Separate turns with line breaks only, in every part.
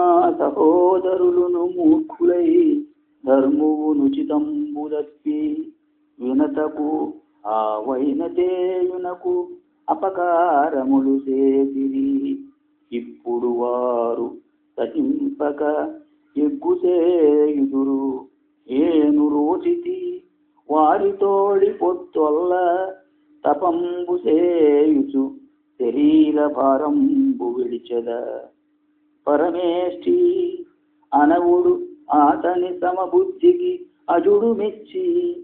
నా సహోదరులను మూర్ఖులై ధర్మువునుచితంబుదప్పి వినతకు ఆ వైనతేయునకు అపకారములు చేసిరి. ఇప్పుడు వారు సహింపక ఎగ్గుసేయుదురు ఏను రోచితి వారితోడి పొత్తొల్ల తపంబు సేయుచు శరీర భారంబు విడిచెద. పరమేష్ఠి అనవుడు అతని సమబుద్ధికి అజుడు మెచ్చి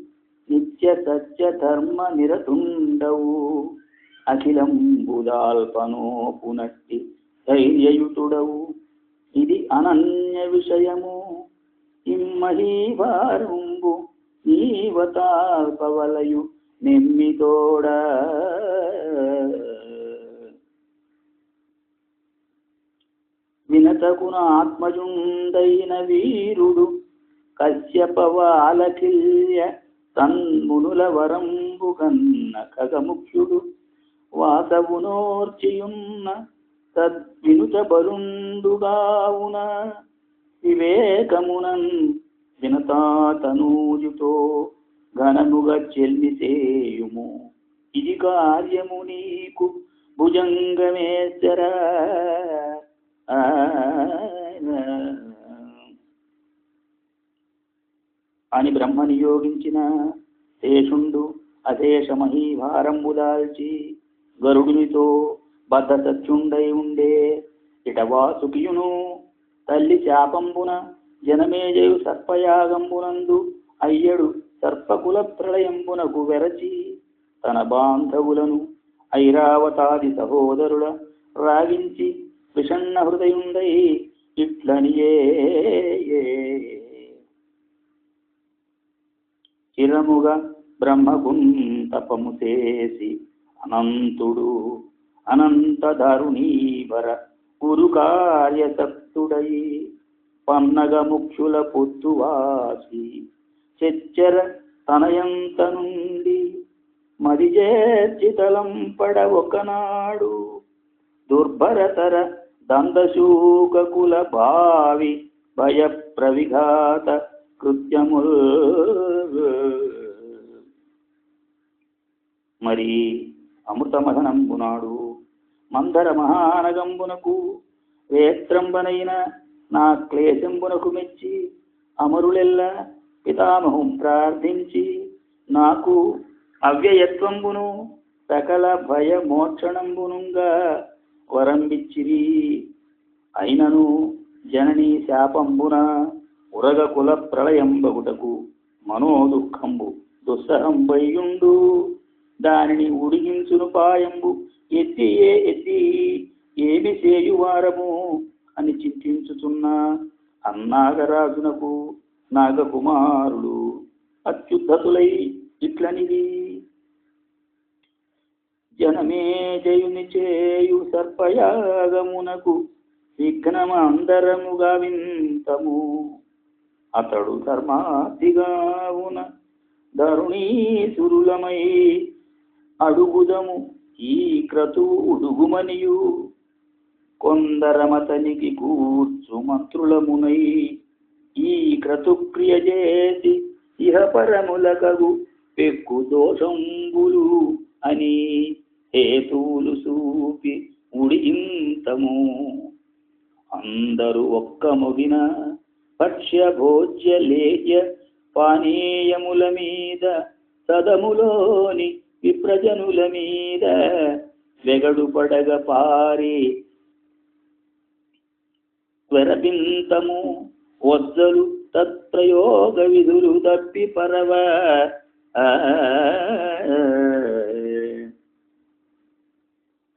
నిత్య సత్య ధర్మ నిరతుండవు. అఖిలంబుదాల్పనోపునట్టి ధైర్యయుతుడవు. ఇది అనన్య విషయము. ఇమ్మహీభారంబు నీవతాల్పవలయు నెమ్మితోడ వినతకున ఆత్మజుండైన వీరుడు కశ్యపవాలకిల్య తన్మునుల వరంబు కన్న ఖగముఖ్యుడు వాసవునోర్చియున్న తద్వినుత బరుండుగావున వివేకమునన్ వినతాతనూజుతో ఘనముగా చెల్లిసేయుము ఇది కార్యము నీకు భుజంగమేశ్వర. అని బ్రహ్మ నియోగించిన శేషుండు అశేషమహీభారంబు దాల్చి గరుడునితో బద్ధ సత్యుండై ఉండే ఇటవాసుకియును తల్లి శాపంబున జనమేజయు సర్పయాగంబునందు అయ్యడు సర్పకుల ప్రళయంబునకు వెరచి తన బాంధవులను ఐరావతాది సహోదరుల రాగించి విషన్న హృదయుండై ఇట్లనియే. చిరముగా బ్రహ్మగుం తపము చేసి అనంతుడు అనంత దారుణీవర గురు కార్యసక్తుడై పన్నగ ముఖ్యుల పొత్తువాసి చెచ్చర తనయంత నుండి మదిజేర్చి పడ ఒకనాడు దుర్భరతర దందశూకకుల భావి భయ ప్రవిఘాత కృత్యముల్. మరి అమృతమదనంబునాడు మందర మహానగంబునకు వేత్రంబనైన నా క్లేశంబునకు మెచ్చి అమరులెల్ల పితామహం ప్రార్థించి నాకు అవ్యయత్వంబును సకల భయ మోక్షణంబునుగా వరంబిచ్చిరి అయినను జనని శాపంబున ఉరగ కుల ప్రళయంబగుటకు మనోదుఃఖంబు దుస్సహంబయ్యుండు. దానిని ఉడిగించును పాయంబు. ఎత్తి ఏ ఎత్తి ఏమి చేయువారము అని చింతించుచున్న అన్నాగరాజునకు నాగకుమారుడు అత్యుద్ధతులై ఇట్లనిది జనమే జయుని చేయు సర్పయాగమునకు విఘ్నమందరముగా వింతము. అతడు ధర్మాధిగావున ధరుణీసురులమై అడుగుదము. ఈ క్రతు ఉడుగుమనియు కొందరమతనికి కూర్చు మంత్రులమునై ఈ క్రతుక్రియ చేసి ఇహపరములకగు పెక్కు దోషంబులు అని హేతువులు చూపి ఉడిగింతము అందరూ ఒక్క మొగిన భక్ష్య భోజ్య లేయ పానీయముల మీద సదములోని విప్రజనుల మీద వెగడు పడగ పారి స్వరపింతము వద్దలు తత్ప్రయోగ విధులు తప్పి పరవ. ఆ,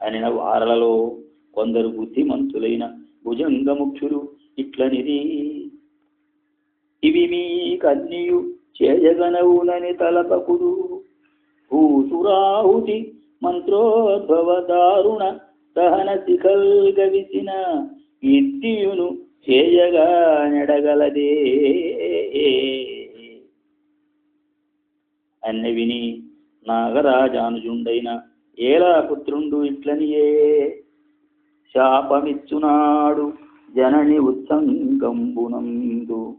అనిన వారలలో కొందరు బుద్ధిమంతులైన భుజంగముఖ్యులు ఇట్లనిది. ఇవి మీ కన్యు చేయగనవునని తలపకుడు భూసురాహుతి మంత్రోద్భవ దారుణ దహన శిఖల్గవిసిన ఇద్దియును చేయగా నెడగలదే. అన్ని విని నాగరాజానుజుండైన ఏలా పుత్రుండు ఇట్లనియే. శాపమిచ్చునాడు జనని ఉత్సంగంబునందు.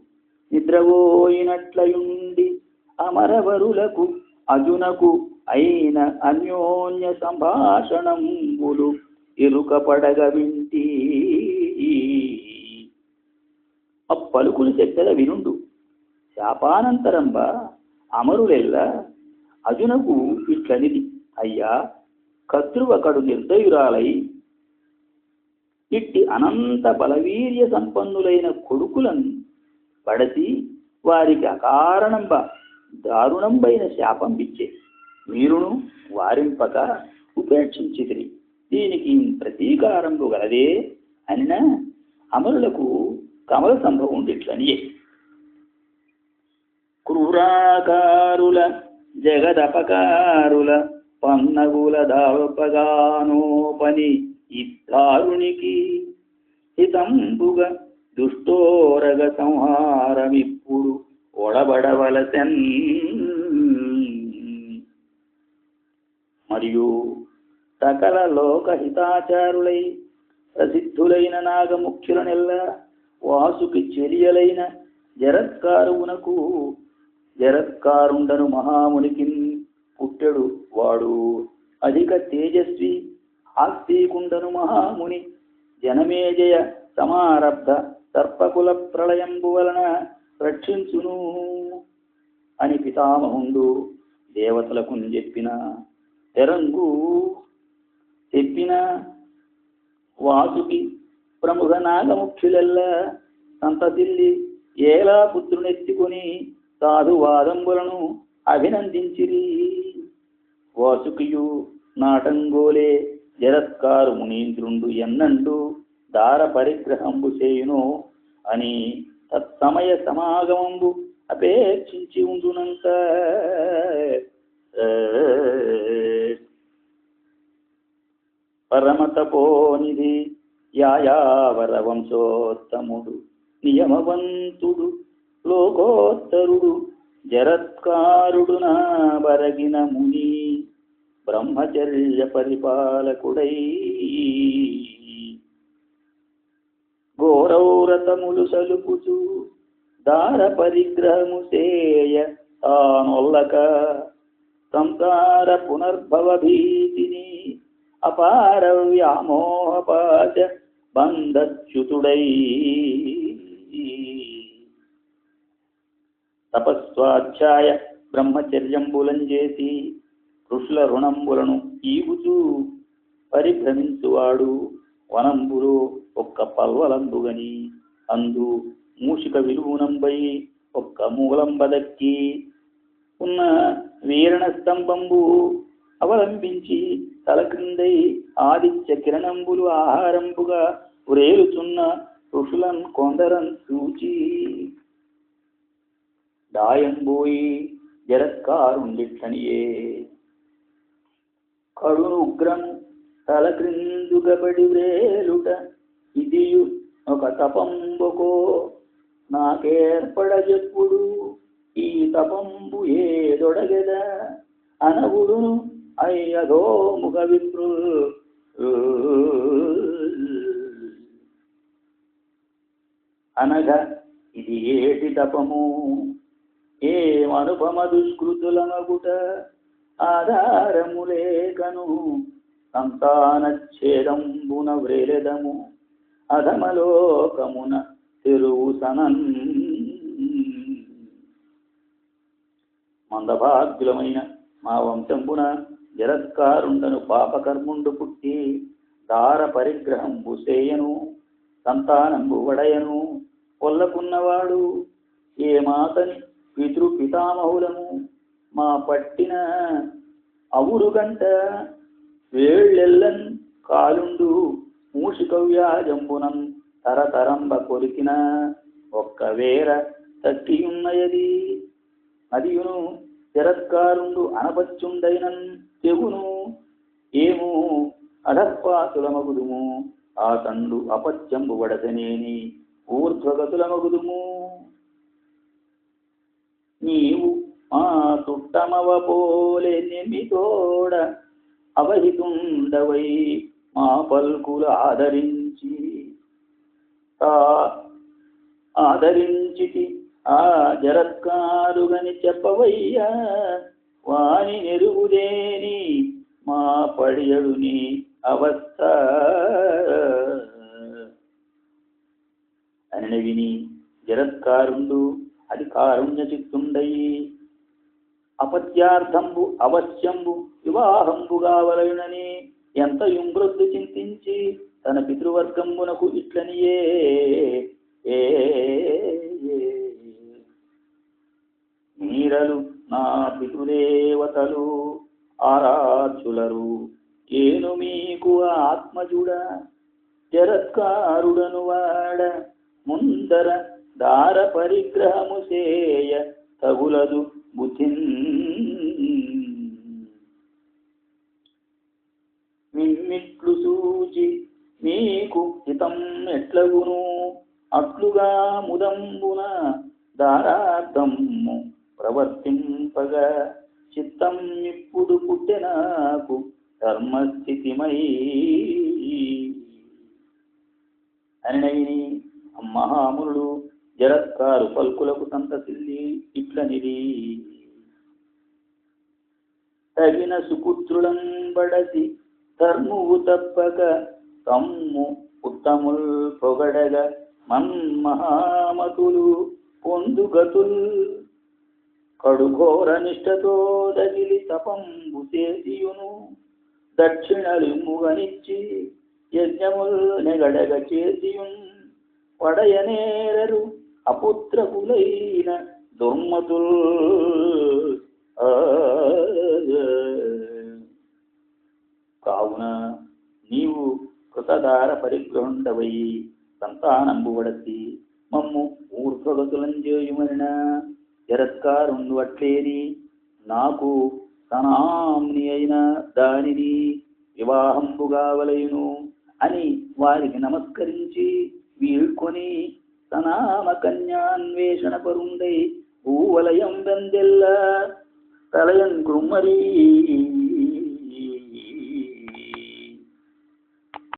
నిద్రపోయినట్లయుండి అమరవరులకు అజునకు అయిన అన్యోన్య సంభాషణంబులు ఇరుకపడగ వింటి. ఆ పలుకులు చెక్కల వినుండు. శాపానంతరంబ అమరులెల్లా అజునకు ఇట్లనిది అయ్యా కద్రువకడు నిర్దయురాలై ఇట్టి అనంత బలవీర్య సంపన్నులైన కొడుకులను పడసి వారికి అకారణంబ దారుణంబైన శాపం ఇచ్చే. మీరును వారింపక ఉపేక్షించితిరి. దీనికి ప్రతీకారంబు గలదే అనిన అమరులకు కమల సంభవం ఇట్లనియే క్రూరాకారుల జగదపకారుల పన్నగుల దాపగానోపని ఇద్దారునికి హితంబుగ దుష్టోరగ సంహారమిప్పుడు ఒడబడవలసెన్. మరియు సకల లోక హితాచారులై ప్రసిద్ధులైన నాగముఖ్యులనెల్ల వాసుకి చెరియలైన జరత్కారువునకు జరత్కారుండను మహామునికి పుట్టెడు వాడు. అధిక తేజస్వి ఆస్తికుండను మహాముని. జనమేజయ సమారబ్ధ సర్పకుల ప్రళయంబు వలన రక్షించును అని పితామహుండు దేవతలకు చెప్పిన. తెరంగు చెప్పిన వాసుకి ప్రముఖ నాగముఖ్యులెల్ల సంతతిల్లి ఏలా పుత్రునెత్తుకుని సాధువాదంబులను అభినందించిరి. వాసుకియు నాటంగోలే జరత్కారు మునీంద్రుండు ఎన్నండు దార పరిగ్రహంబు చేయును అని తత్సమయ సమాగమంబు అపేక్షించి ఉండునంత. పరమతపోనిది యాయావర వంశోత్తముడు నియమవంతుడు లోకోత్తరుడు జరత్కారుడు నా బరగిన ముని. బ్రహ్మచర్య పరిపాలకుడై. ఘోరౌరతములు సలుపుచు దార పరిగ్రహము చేయ తానొల్లక. సంసార పునర్భవ భీతిని అపార వ్యామోహపాచ బంధచ్యుతుడై. తపస్వాధ్యాయ బ్రహ్మచర్యంబులం చేసి ఋషుల రుణంబులను ఈగుతూ పరిభ్రమించువాడు వనంబులో ఒక్క పల్వలందుగని అందు మూషిక విలువునంబై ఒక్క మూలంబదక్కి ఉన్న వీరణ స్తంభంబు అవలంబించి తల క్రిందై ఆదిత్య కిరణంబులు ఆహారంబుగా ఉరేలుచున్న ఋషులన్ కొందరన్ చూచి దాయంబోయి జరత్కారుండిట్లనియే. కడును ఉగ్రం తల క్రిందుగబడి వ్రేలుట ఇదియు ఒక తపంబుకో నాకేర్పడ చెప్పుడు ఈ తపంబు ఏదొడగెద? అనవుడును అయ్యదో ముఖ విప్రు అనగా ఇది ఏటి తపము? ఏమనుపమ దుష్కృతులమగుట ఆధారము లేకను సంతానచ్ఛేదంబున వ్రేలెదము. అధమలోకమున తెరువు సనన్. మందభాగ్యులమైన మా వంశంబున జరత్కారుండను పాపకర్ముండు పుట్టి దార పరిగ్రహం బుసేయను సంతానంబు వడయను. కొల్లకున్నవాడు ఏ మాతని పితృ పితామహులము. మా పట్టిన అవురుగంట వేళ్ళెల్లన్ కాలుండు మూషికవ్యాజంబునం తరతరంబ కొరికిన ఒక్క వేర తట్టియున్నయది. అదియును తిరస్కారుండు అనపచ్చుండైనన్ తెగును. ఏమో అధపాతులమగుదుము. ఆ తండు అపత్యంబు వడసనేని ఊర్ధ్వగతులమగుదుము. నీవు మా చుట్టమవ పోలే నిమితోడ అవహితుండవై మా పల్కులు ఆదరించి. తా ఆదరించితి ఆ జరత్కారుగని చెప్పవయ్యా వాని నెరుగుదేని మా పడియడుని అవస్థ. అని విని జరత్కారుండు అది కారుణ్య చిత్తుండయి అపత్యార్థంబు అవశ్యంబు వివాహంబుగా వలయునని ఎంత యుంగ్రొద్దు చింతించి తన పితృవర్గంబునకు ఇట్లనియే ఏ మీరలు నా పితృదేవతలు ఆరాధ్యులరు ఏను మీకు ఆత్మజుడ జరత్కారుడను వాడ ముందర దార పరిగ్రహము సేయ తగులదు బుద్ధిన్ మిమ్మిట్లు సూచి మీకు హితం ఎట్లగును? అట్లుగా ముదంబున దారార్థము ప్రవర్తింపగా చిత్తం ఇప్పుడు పుట్టే నాకు ధర్మస్థితిమై. అని మహామునుడు జరత్కారు పల్కులకు సంతసిల్లి ఇట్లనిది. తగిన సుపుత్రులం బడసి ధర్మువు తప్పక తమ్ము ఉత్తముల్ పొగడగ మన్మహామతులు పొందుగతుల్. కడుఘోర నిష్టతో దగిలి తపంబు చేసియును దక్షిణలిమ్ముగనిచ్చి యజ్ఞముల్ నెగడగ చేసియున్. వడయనేరరు అపుత్రకులైన దుర్మతుల్ కావున నీవు కృతదార పరిగ్రహుండవై సంతానంబు వడసి మమ్ము ఊర్ధ్వగతులం జరత్కారుండు అట్లేని నాకు సనాంని అయిన దానిని వివాహంబుగా వలయును అని వారికి నమస్కరించి వీಳ್కొని தனாம கஞ்ஞான்வேஷண பருந்தை பூவலயம் வெந்தெல்ல தலையன் கும்மரீ